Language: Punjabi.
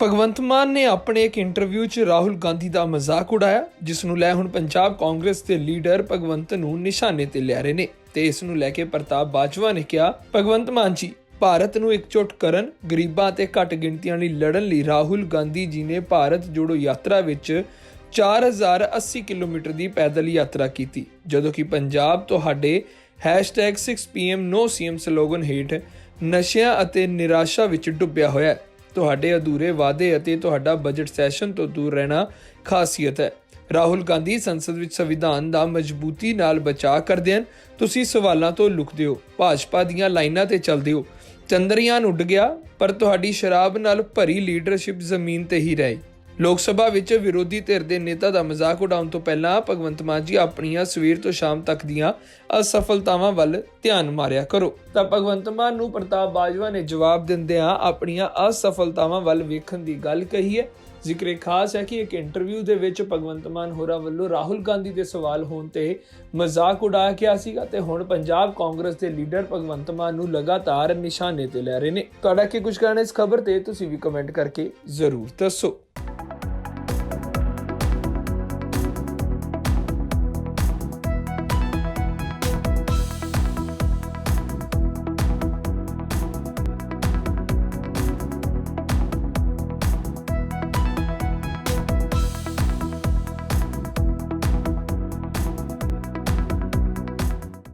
ਭਗਵੰਤ ਮਾਨ ਨੇ ਆਪਣੇ ਇੱਕ ਇੰਟਰਵਿਊ 'ਚ ਰਾਹੁਲ ਗਾਂਧੀ ਦਾ ਮਜ਼ਾਕ ਉਡਾਇਆ, ਜਿਸ ਨੂੰ ਲੈ ਹੁਣ ਪੰਜਾਬ ਕਾਂਗਰਸ ਦੇ ਲੀਡਰ ਭਗਵੰਤ ਨੂੰ ਨਿਸ਼ਾਨੇ ਤੇ ਲਿਆ ਰਹੇ ਨੇ ਤੇ ਇਸ ਨੂੰ ਲੈ ਕੇ ਪ੍ਰਤਾਪ ਬਾਜਵਾ ਨੇ ਕਿਹਾ, ਭਗਵੰਤ ਮਾਨ ਜੀ, ਭਾਰਤ ਨੂੰ ਇਕਜੁੱਟ ਕਰਨ, ਗਰੀਬਾਂ ਤੇ ਘੱਟ ਗਿਣਤੀਆਂ ਲਈ ਲੜਨ ਲਈ ਰਾਹੁਲ ਗਾਂਧੀ ਜੀ ਨੇ ਭਾਰਤ ਜੋੜੋ ਯਾਤਰਾ ਵਿੱਚ 4080 ਕਿਲੋਮੀਟਰ ਦੀ ਪੈਦਲ ਯਾਤਰਾ ਕੀਤੀ, ਜਦੋਂ ਕਿ ਪੰਜਾਬ ਤੁਹਾਡੇ #6pm_no_cm ਸਲੋਗਨ ਹੇਠ ਨਸ਼ਿਆਂ ਅਤੇ ਨਿਰਾਸ਼ਾ ਵਿੱਚ ਡੁੱਬਿਆ ਹੋਇਆ ਹੈ। ਤੁਹਾਡੇ ਅਧੂਰੇ ਵਾਅਦੇ ਅਤੇ ਤੁਹਾਡਾ ਬਜਟ ਸੈਸ਼ਨ ਤੋਂ ਦੂਰ ਰਹਿਣਾ ਖਾਸੀਅਤ ਹੈ। ਰਾਹੁਲ ਗਾਂਧੀ ਸੰਸਦ ਵਿੱਚ ਸੰਵਿਧਾਨ ਦਾ ਮਜ਼ਬੂਤੀ ਨਾਲ ਬਚਾਅ ਕਰਦੇ ਹਨ। ਤੁਸੀਂ ਸਵਾਲਾਂ ਤੋਂ ਲੁਕਦੇ ਹੋ, ਭਾਜਪਾ ਦੀਆਂ ਲਾਈਨਾਂ ਤੇ ਚੱਲਦੇ ਹੋ। ਚੰਦਰਯਾਨ ਉੱਡ ਗਿਆ, ਪਰ ਤੁਹਾਡੀ ਸ਼ਰਾਬ ਨਾਲ ਭਰੀ ਲੀਡਰਸ਼ਿਪ ਜ਼ਮੀਨ ਤੇ ਹੀ ਰਹੀ। ਲੋਕ ਸਭਾ ਵਿੱਚ ਵਿਰੋਧੀ ਧਿਰ ਦੇ ਨੇਤਾ ਦਾ ਮਜ਼ਾਕ ਉਡਾਉਣ ਤੋਂ ਪਹਿਲਾਂ ਭਗਵੰਤ ਮਾਨ ਜੀ ਆਪਣੀਆਂ ਸਵੇਰ ਤੋਂ ਸ਼ਾਮ ਤੱਕ ਦੀਆਂ ਅਸਫਲਤਾਵਾਂ ਵੱਲ ਧਿਆਨ ਮਾਰਿਆ ਕਰੋ। ਤਾਂ ਭਗਵੰਤ ਮਾਨ ਨੂੰ ਪ੍ਰਤਾਪ ਬਾਜਵਾ ਨੇ ਜਵਾਬ ਦਿੰਦਿਆਂ ਆਪਣੀਆਂ ਅਸਫਲਤਾਵਾਂ ਵੱਲ ਵੇਖਣ ਦੀ ਗੱਲ ਕਹੀ ਹੈ। ਜ਼ਿਕਰ ਖਾਸ ਹੈ ਕਿ ਇੱਕ ਇੰਟਰਵਿਊ ਦੇ ਵਿੱਚ ਭਗਵੰਤ ਮਾਨ ਹੋਰਾਂ ਵੱਲੋਂ ਰਾਹੁਲ ਗਾਂਧੀ ਦੇ ਸਵਾਲ ਹੋਣ ਤੇ ਮਜ਼ਾਕ ਉਡਾਇਆ ਗਿਆ ਸੀਗਾ ਤੇ ਹੁਣ ਪੰਜਾਬ ਕਾਂਗਰਸ ਦੇ ਲੀਡਰ ਭਗਵੰਤ ਮਾਨ ਨੂੰ ਲਗਾਤਾਰ ਨਿਸ਼ਾਨੇ ਤੇ ਲੈ ਰਹੇ ਨੇ। ਤੁਹਾਡਾ ਕੀ ਕੁਝ ਕਹਿਣਾ ਇਸ ਖਬਰ ਤੇ? ਤੁਸੀਂ ਵੀ ਕਮੈਂਟ ਕਰਕੇ ਜ਼ਰੂਰ ਦੱਸੋ।